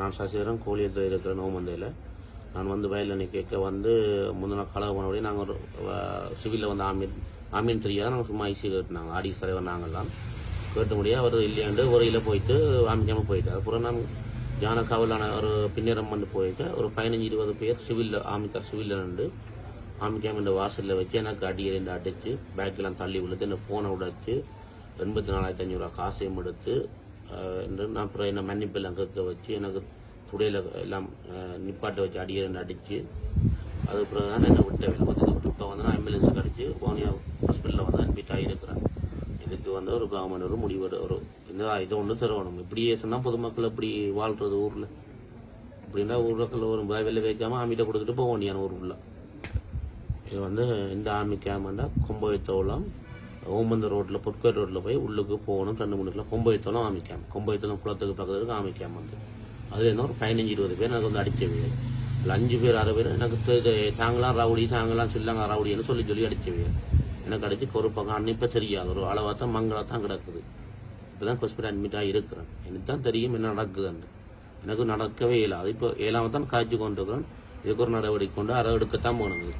நான் சசிதரன் கோழியத்தில் இருக்கிற நோமந்தையில் நான் வந்து வயலில் நிற்க வந்து முந்தின கலவை போனபடி நாங்கள் ஒரு சிவிலில் வந்து ஆமீன் ஆமீன் தெரியாத நாங்கள் சும்மா ஐசியில் கேட்டுனாங்க ஆடிஸ் தலைவர் நாங்கள்லாம். கேட்ட முடியாது அவர் இல்லையாண்டு ஒரு இதில் போயிட்டு ஆமிக்காமல் போயிட்டார். அப்புறம் நான் ஞான காவலான ஒரு பின்னேறம் வந்து போயிட்டு ஒரு பதினஞ்சு இருபது பேர் சிவிலில் ஆமிக்கா சிவிலில் நின்று ஆமிக்காம இந்த வாசலில் வச்சு எனக்கு அடி அடித்து அடிச்சு பேக்கெல்லாம் தள்ளி விழுத்து இந்த ஃபோனை உடைச்சு எண்பத்தி நாலாயிரத்தி அஞ்சூறுவா காசையும் எடுத்து என்று நான் அப்புறம் என்ன மன்னிப்பெல்லாம் கேட்க வச்சு எனக்கு துடையில் எல்லாம் நிப்பாட்டை நிப்பாட்ட வச்சு அடி அடித்து அதுக்கப்புறம் தான் என்ன விட்ட வேலை பார்த்துட்டு இப்போ வந்து நான் ஆம்புலன்ஸ் கிடச்சி போனியா ஹாஸ்பிட்டலில் வந்து அட்மிட் ஆகியிருக்கிறேன் இதுக்கு வந்து ஒரு கவர்மெண்ட் ஒரு முடிவு ஒரு இந்த இதை ஒன்று தருவணும். இப்படியே சொன்னால் பொதுமக்கள் இப்படி வாழ்றது ஊரில். அப்படின்னா ஊரில் ஒரு வேலை வைக்காமல் ஆமிட்ட கொடுத்துட்டு போக வேண்டியான ஊர் உள்ள இது வந்து இந்த ஆமி கேமண்டா கொம்பை தோளம் ஓமந்த ரோட்டில் பொற்கோயில் ரோட்டில் போய் உள்ளுக்கு போகணும் தண்ணி மூணு கிலோ கொம்பயத்தோளம் ஆர்மி குளத்துக்கு பக்கத்துக்கு இருக்கு வந்து. அது என்ன ஒரு பதினஞ்சு இருபது பேர் எனக்கு வந்து அடிச்ச வீடு இல்லை அஞ்சு பேர் ஆறு பேர் எனக்கு தாங்களாம் ரவுடி தாங்களாம் சொல்லாங்க ரவுடின்னு சொல்லி சொல்லி அடித்த வீடு எனக்கு அடித்து ஒரு பக்கம் அன்னிப்போ தெரியாது. ஒரு அளவாக தான் மங்களாக தான் கிடக்குது. இப்போதான் ஹாஸ்பிட்டல் அட்மிட் ஆகி இருக்கிறேன் எனக்கு தான் தெரியும் என்ன நடக்குதுன்னு. எனக்கு நடக்கவே இயலாது இப்போ ஏழாவது தான் காய்ச்சி கொண்டு இருக்கிறேன் இதுக்கு ஒரு நடவடிக்கை கொண்டு அரை எடுக்கத்தான் போகணும்